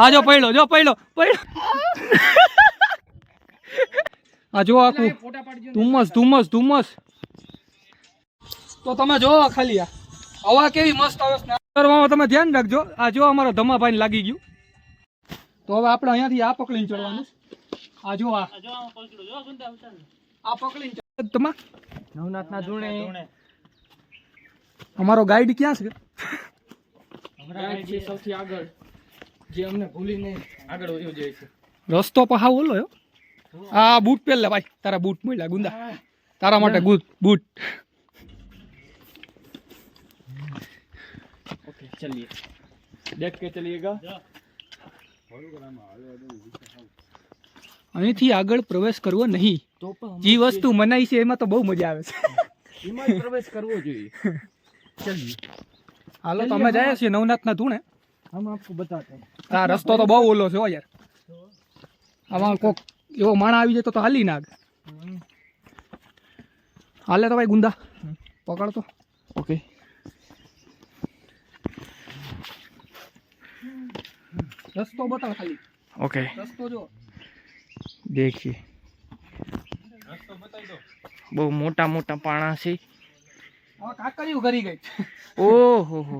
આ જો પડ્યો જો પડ્યો પડ્યો આ જો આખું. ધુમ્મસ ધુમ્મસ ધુમ્મસ. તો તમે જો ખાલી આ. હવા કેવી મસ્ત આવે તમે ધ્યાન રાખજો. આ જો અમારો ધમાભાઈ લાગી ગયું. તો હવે આપણે અહીંયાથી આ પકડીને ચડવાનું. આ જો આ. આ પકડીને તમા નવનાથના ધૂણે. અમારો ગાઈડ ક્યાં છે સૌથી આગળ. જે અમને ભૂલીને આગળ વધ્યું જાય છે. રસ્તો પહા ઓલો આ બૂટ પહેરલે ભાઈ તારા બૂટ મળ્યા ગુંદા. તારા માટે ગુડ બૂટ. ઓકે ચલીએ. દેખ કે ચલીએગા અહીંથી આગળ પ્રવેશ કરવો નહીં. જે વસ્તુ મનાઈ છે એમાં તો બહુ મજા આવે છે. એમાં પ્રવેશ કરવો જોઈએ. ચલીએ. હાલો તમે જાય છે નવનાથના ધૂણે. हम आपको बताते हैं આ રસ્તો તો બહુ ઓલો છે હો યાર આમાં કોક એવો માણા આવી જાય તો તો હાલી નાગ હાલે તો ભાઈ ગુંદા પકડ તો ओके રસ્તો બતાવ ખાલી ओके રસ્તો જો देखिए બહુ મોટા મોટા પાણા છે હવે કાકરીઓ કરી ગઈ ઓહો હો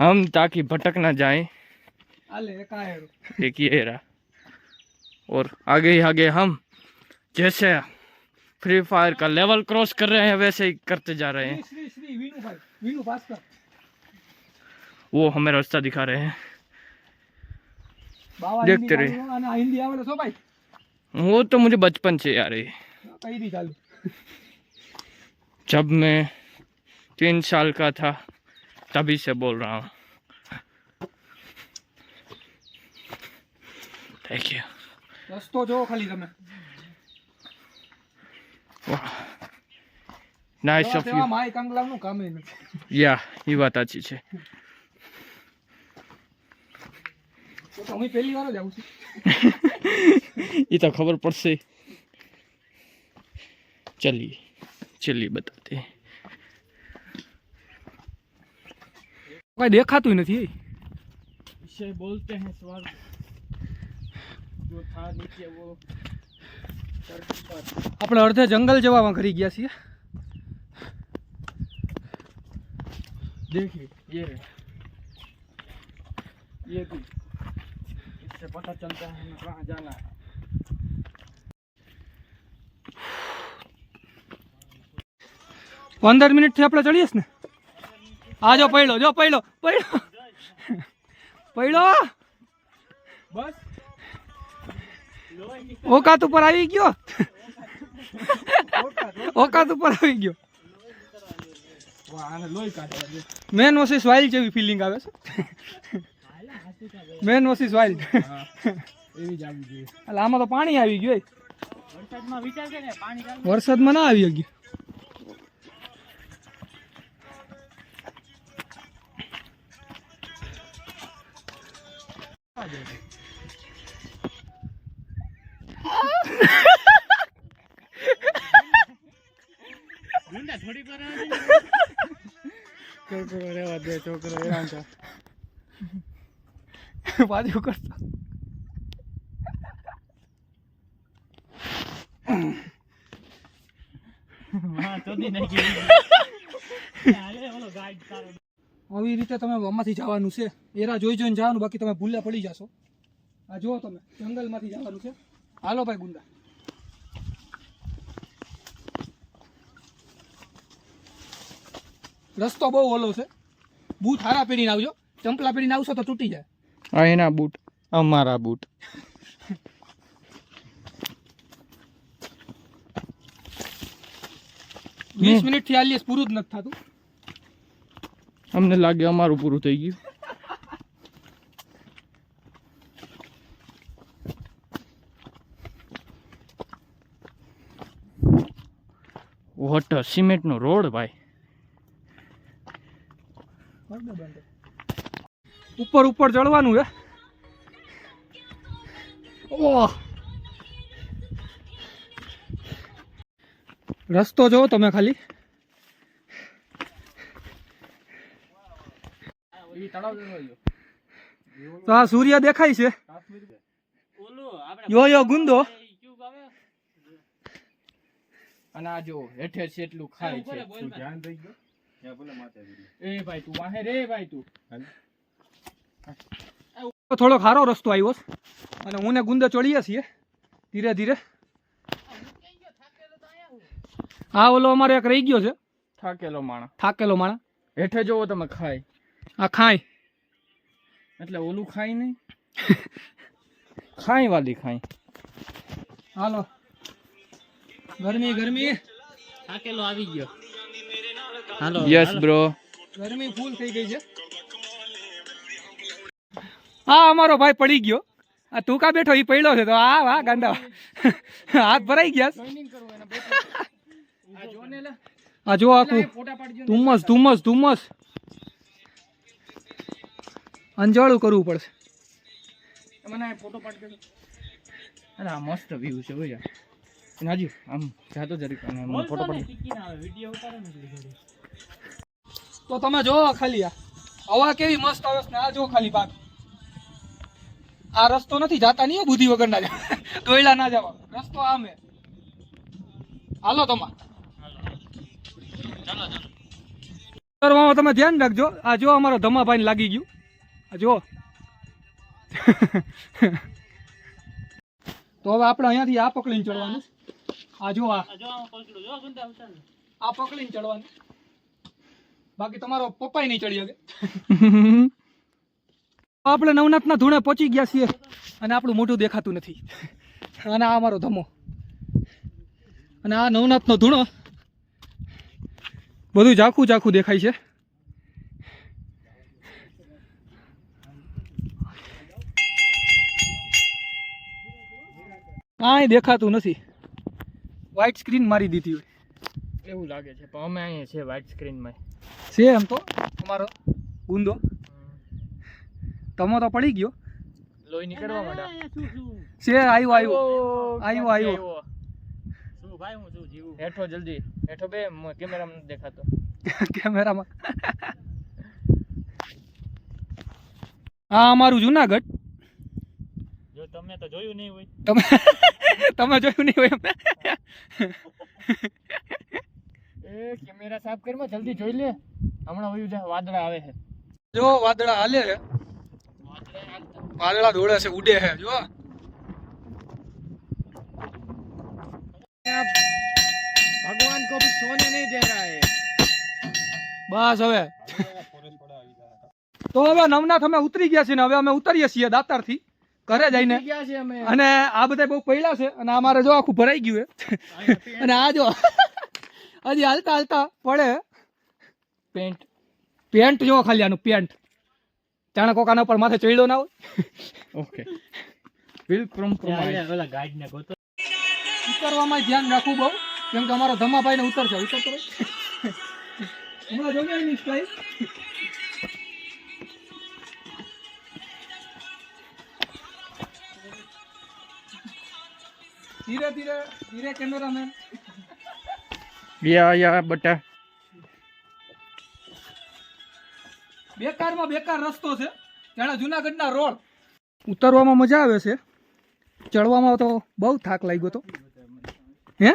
हम ताकि भटक ना जाए। देखिए और आगे ही आगे हम जैसे फ्री फायर का लेवल क्रॉस कर रहे हैं वैसे ही करते जा रहे हैं। श्री, श्री, भाई, वो हमें रास्ता दिखा रहे हैं। देखते रहे वो तो मुझे बचपन से आ यार जब मैं तीन साल का था तभी से बोल रहा हूँ। थैंक यू રસ્તો જો ખાલી તમે नाइस ऑफ તેવા यू માય કંગલાવ નું કામ નથી या ये बात अच्छी है તો તો હું પહેલી વાર જ આવું છું ये तो खबर पड़ से चलिए चलिए बताते हैं કઈ દેખાતું નથી इसे बोलते हैं स्वर्ग जो था नीचे वो આપણે અડધે જંગલ જવામાં કરી ગયા છીએ देखिए ये रहे ये भी इससे पता चलता है हमें कहाँ जाना है પંદર મિનિટ થી આપણે ચડીએ ને આ જો પડ્યો જો પડ્યો પડ્યો પડ્યો बस ઓકાત ઉપર આવી ગયો? ઓકાત ઉપર આવી ગયો. મેન વોસિસ વાઇલ્ડ જેવી ફિલિંગ આવે છે. મેન વોસિસ વાઇલ્ડ એટલે આમાં તો પાણી આવી ગયું. વરસાદમાં ને આવી ગયું. થોડી છોકરો દે છોકરો હેરાન પાછું કરતો. આવી રીતે તમે આમાંથી જવાનું છે. એરા જોઈ જોઈને જવાનું બાકી તમે ભૂલ્યા પડી જશો. આ જુઓ તમે જંગલમાંથી જવાનું છે. હાલો ભાઈ ગુંદા રસ્તો બહુ ઓલો છે. બૂટ હારા પહેરીને આવજો. ચંપલા પહેરીને આવશો તો તૂટી જાય. આ એના બૂટ. અમારા બૂટ. વીસ મિનિટથી આલીએ પૂરું જ નથી થતું. અમને લાગે અમારું પૂરું થઈ ગયું. વોટર સિમેન્ટનો રોડ ભાઈ. ઉપર ઉપર ચડવાનું હે. ઓહ. રસ્તો જો તમે ખાલી. તો આ સૂર્ય દેખાય છે. યો યો ગુંદો. અને આ જો હેઠે છે એટલું ખાય છે. એ ભાઈ તું વાહે રે ભાઈ તું. થોડો ખારો રસ્તો આવ્યો અને હું ને ગુંદો ચડીએ છીએ. ધીરે ધીરે. હા ઓલો અમારે એક રહી ગયો છે. થાકેલો માણા થાકેલો માણા હેઠે જોવો તમે ખાય. આ ખાય. એટલે ઓલું ખાય નહીં. ખાય વાલી ખાય. હાલો. ગરમી ગરમી. થાકેલો આવી ગયો. Yes bro. ગરમી ફૂલ થઈ ગઈ છે. હા અમારો ભાઈ પડી ગયો. આ તું કા બેઠો? એ પડ્યો છે તો આ વાહ ગાંડા. હાથ ભરાઈ ગયા આ જો આખું. ધુમ્મસ ધુમ્મસ ધુમ્મસ. અંજાળું કરવું પડશે. મને ફોટો પાડ દે અરે આ મસ્ત વ્યૂ છે ભાઈ આમ જાતો જરી ફોટો પાડી વીડિયો ઉતારો. તો તમે જોવો ખાલી આ. હવા કેવી મસ્ત આવે છે આ જો ખાલી પાક. આ રસ્તો નથી જાતા નહીં બુદ્ધિ વગર ના જવા દોયલા ના જવા. રસ્તો આમે હાલો તમા કરવામાં તમે ધ્યાન રાખજો. આ જો અમારો ધમાભાઈ લાગી ગયું. આ જો. તો હવે આપણે અહીંયાથી આ પકડીને ચડવાનું. આ જો આ. જો જો. આ પકડીને ચડવાનું. બાકી તમારો પપ્પાય નહીં ચડી શકે. આપણે નવનાથના ધૂણે પહોંચી ગયા છીએ અને આપણું મોઢું દેખાતું નથી. અને આ અમારો ધમો. અને આ નવનાથનો ધૂણો બધું ઝાખું ઝાખું દેખાય છે. કાંઈ દેખાતું નથી. વ્હાઇટ સ્ક્રીન મારી દીધી હોય. એવું લાગે છે પણ અમે અહીંયા છે વ્હાઇટ સ્ક્રીનમાં છે એમ તો? અમારો ગુંદો. તમો તો પડી ગયો. લોહી નીકળવા માંડ્યા. છે આવ્યો આવ્યો આવ્યો આવ્યો. શું ભાઈ હું શું જીવું? હેઠો જલ્દી. હેઠો બે કેમેરામાં દેખાતો. કેમેરામાં. આ અમારું જુનાગઢ. જો તમે તો જોયું નહીં હોય. તમે તમે જોયું નહીં હોય કેમેરા સાફ કરમાં જલ્દી જોઈ લે. હમણાં વયું જા વાદળા આવે છે. જો વાદળા હાલે છે. વાદળા દોડે છે ઉડે છે જો. ભગવાન કો ભી સોને નહીં દે રહા હે. બસ હવે. તો હવે નવનાથ અમે ઉતરી ગયા છીએ ને હવે અમે ઉતરીએ છીએ દાતારથી ઘરે જઈને. છે અને આ બધા બહુ પહેલા છે અને અમારે જો આખું ભરાઈ ગયું છે. અને આ જો હજી હાલતા હાલતા. પડે પેન્ટ પેન્ટ જો ખાલી આનું પેન્ટ જાણે કોકાના ઉપર માથે ચડ્યો ના હોય. ઓકે વિલ કોમ્પ્રોમાઇઝ ઓલા ગાઈડ ગોતો. ઉતરવામાં ધ્યાન રાખવું બહુ કેમ કે અમારો ધમાભાઈ ને ઉતરશે ઉતરતો. હમણાં જોજો એની સ્ટાઈલ ધીરે ધીરે ધીરે કેમેરામેન. યા યા બટા. બેકારમાં બેકાર રસ્તો છે. જાણે જુનાગઢના રોડ. ઉતરવામાં મજા આવે છે. ચડવામાં તો બહુ થાક લાગ્યો તો. હે?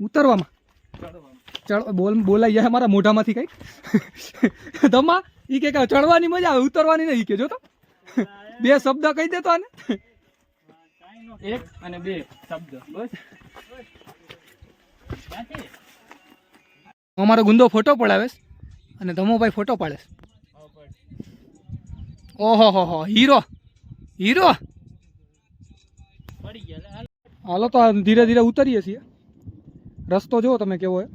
ઉતરવામાં. ચડ બોલ બોલાઈ જાય મારા મોઢામાંથી કંઈક. તમા એ કે કે ચડવાની મજા આવે ઉતરવાની નહીં કે જો તો. બે શબ્દ કહી દેતો આને. એક અને બે શબ્દ બસ. અમારો ગુંદો ફોટો પડાવેશ અને ધમોભાઈ ફોટો પાડેશ ઓહો, હો હો, હીરો હીરો. હાલ. તો ધીરે ધીરે ઉતરીએ છીએ. રસ્તો જુઓ તમે કેવો હે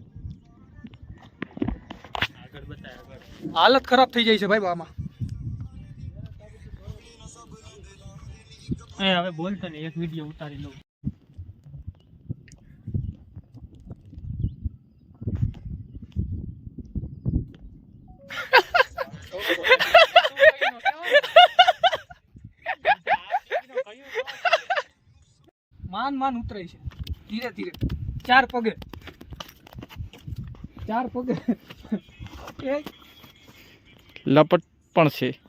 હાલત ખરાબ થઈ જાય છે ભાઈ આમાં હવે બોલતો ને એક વીડિયો ઉતારી લઉં. માન ઉતરાય છે. ધીરે ધીરે. ચાર પગે. ચાર પગે. એ લપટ પણ છે.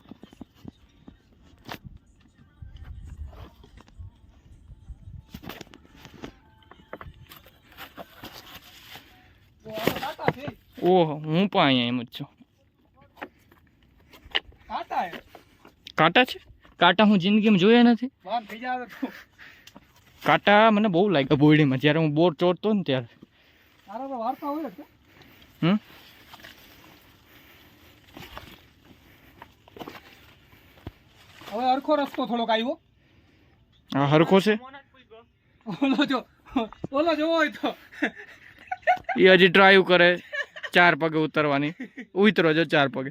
ઓહો હું પણ અહીંયા એમ જ છું. કાંટા છે? કાંટા હું જિંદગીમાં જોયા નથી. કાંટા મને બહુ લાગ્યા બોરડીમાં જ્યારે હું બોર ચોરતો ને ત્યારે. હમ? હવે અરખો રસ્તો થોડોક આવ્યો. હા હરખો છે? ઓલો જો ઓલો જોવો હોય તો. એ હજી ડ્રાઈવ કરે. ચાર પગે ઉતરવાની. ઉતરો જો ચાર પગે.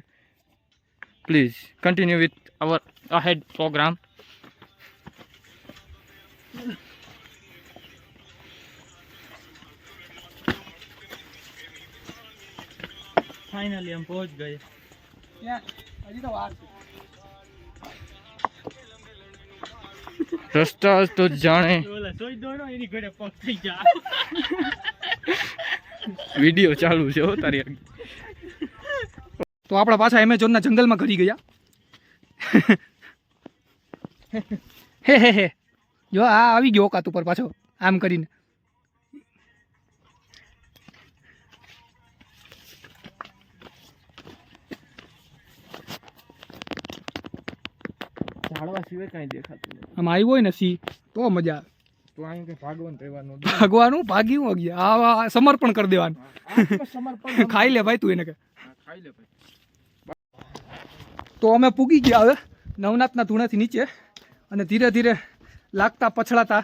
Please continue with our ahead program finally એમ પહોંચ ગઈ હજી તો વાર છે રસ્તા તો જાણે. ઓલા સોઈ દોડો એની ઘરે પગ થઈ જા. વીડિયો ચાલુ છે હો તારી તો આપણા પાછા એમેઝોનના જંગલમાં ઘરી ગયા. હે હે હે. જો આ આવી ગયો ઓકાત ઉપર પાછો આમ કરીને. ઝાડવા સિવાય કાંઈ દેખાતું નથી. આમ આવ્યો હોય ને સી તો મજા આવે. તો અહીં કઈ ભાગવંત રહેવાનું ભાગવાનું ભાગ્યું ગયા. આ સમર્પણ કરી દેવાનું. સમર્પણ ખાઈ લે ભાઈ તું એને કે. ખાઈ લે ભાઈ. તો અમે પૂગી ગયા હવે નવનાથના ધૂણાથી નીચે. અને ધીરે ધીરે લાગતા પછડાતા.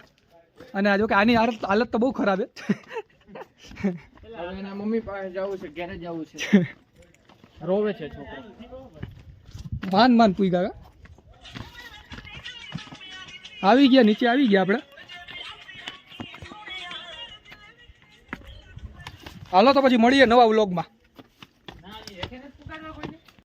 અને આ જો કે આની હાલત હાલત તો બહુ ખરાબ છે મમ્મી પાસે જવું છે ઘરે જવું છે. રોવે છે છોકરો. માન માન પૂઈ ગયા આવી ગયા નીચે આવી ગયા આપણે. હાલો તો પછી મળીએ નવા વ્લોગમાં.